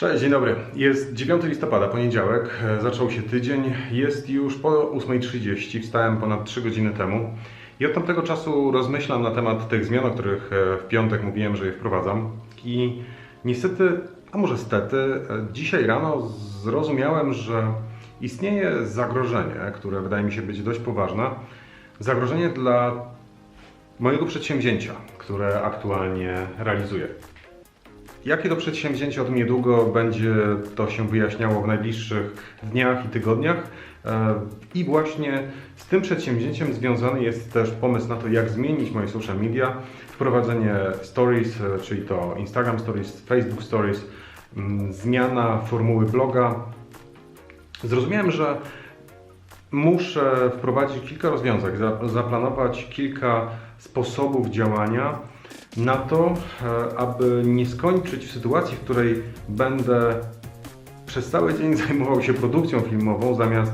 Cześć, dzień dobry. Jest 9 listopada, poniedziałek. E, Zaczął się tydzień. Jest już po 8.30. Wstałem ponad 3 godziny temu. I od tamtego czasu rozmyślam na temat tych zmian, o których e, w piątek mówiłem, że je wprowadzam. I niestety, a może stety, e, dzisiaj rano zrozumiałem, że istnieje zagrożenie, które wydaje mi się być dość poważne. Zagrożenie dla mojego przedsięwzięcia, które aktualnie realizuję. Jakie to przedsięwzięcie o tym niedługo będzie to się wyjaśniało w najbliższych dniach i tygodniach. E, I właśnie z tym przedsięwzięciem związany jest też pomysł na to, jak zmienić moje social media, wprowadzenie stories, e, czyli to Instagram Stories, Facebook Stories, mm, zmiana formuły bloga. Zrozumiałem, że muszę wprowadzić kilka rozwiązań, za- zaplanować kilka sposobów działania na to, e, aby nie skończyć w sytuacji, w której będę przez cały dzień zajmował się produkcją filmową zamiast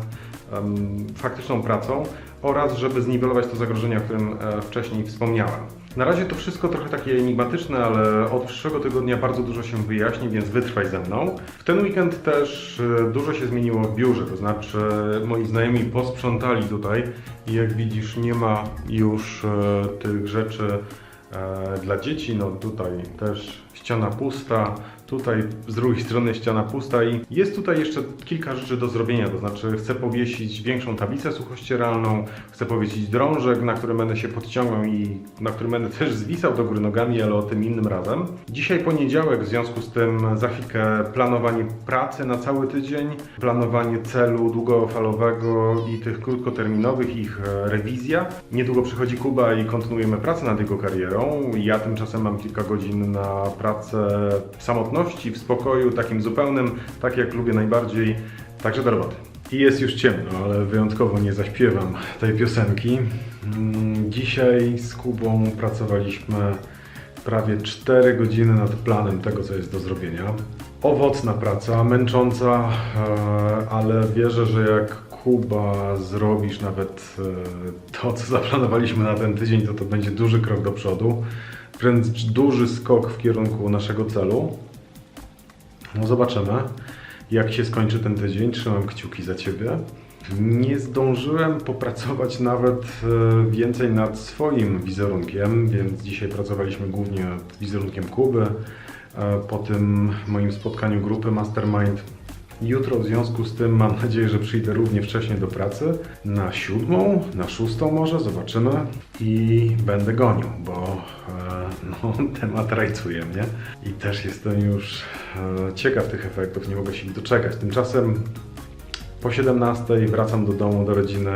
em, faktyczną pracą oraz żeby zniwelować to zagrożenie, o którym e, wcześniej wspomniałem. Na razie to wszystko trochę takie enigmatyczne, ale od przyszłego tygodnia bardzo dużo się wyjaśni, więc wytrwaj ze mną. W ten weekend też e, dużo się zmieniło w biurze, to znaczy moi znajomi posprzątali tutaj i jak widzisz nie ma już tych rzeczy dla dzieci. No tutaj też ściana pusta, tutaj z drugiej strony ściana pusta i jest tutaj jeszcze kilka rzeczy do zrobienia, to znaczy chcę powiesić większą tablicę suchościeralną, chcę powiesić drążek, na którym będę się podciągał i na którym będę też zwisał do góry nogami, ale o tym innym razem. Dzisiaj poniedziałek, w związku z tym za chwilkę planowanie pracy na cały tydzień, planowanie celu długofalowego i tych krótkoterminowych, ich e, rewizja. Niedługo przychodzi Kuba i kontynuujemy pracę nad jego karierą. Ja tymczasem mam kilka godzin na pracę w samotności, w spokoju, takim zupełnym, tak jak lubię najbardziej, także do roboty. I jest już ciemno, ale wyjątkowo nie zaśpiewam tej piosenki. Mm, Dzisiaj z Kubą pracowaliśmy prawie 4 godziny nad planem tego, co jest do zrobienia. Owocna praca, męcząca, e, ale wierzę, że jak Kuba zrobisz nawet e, to, co zaplanowaliśmy na ten tydzień, to to będzie duży krok do przodu, wręcz duży skok w kierunku naszego celu. No zobaczymy, jak się skończy ten tydzień. Trzymam kciuki za Ciebie. Nie zdążyłem popracować nawet e, więcej nad swoim wizerunkiem, więc dzisiaj pracowaliśmy głównie nad wizerunkiem Kuby. Po tym moim spotkaniu grupy Mastermind Jutro w związku z tym mam nadzieję, że przyjdę równie wcześnie do pracy. Na siódmą, na szóstą może, zobaczymy. I będę gonił, bo e, no, temat rajcuje mnie. I też jestem już e, ciekaw tych efektów, nie mogę się ich doczekać. Tymczasem po 17 wracam do domu, do rodziny.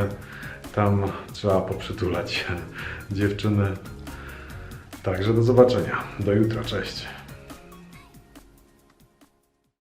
Tam trzeba poprzytulać dziewczyny. Także do zobaczenia. Do jutra, cześć.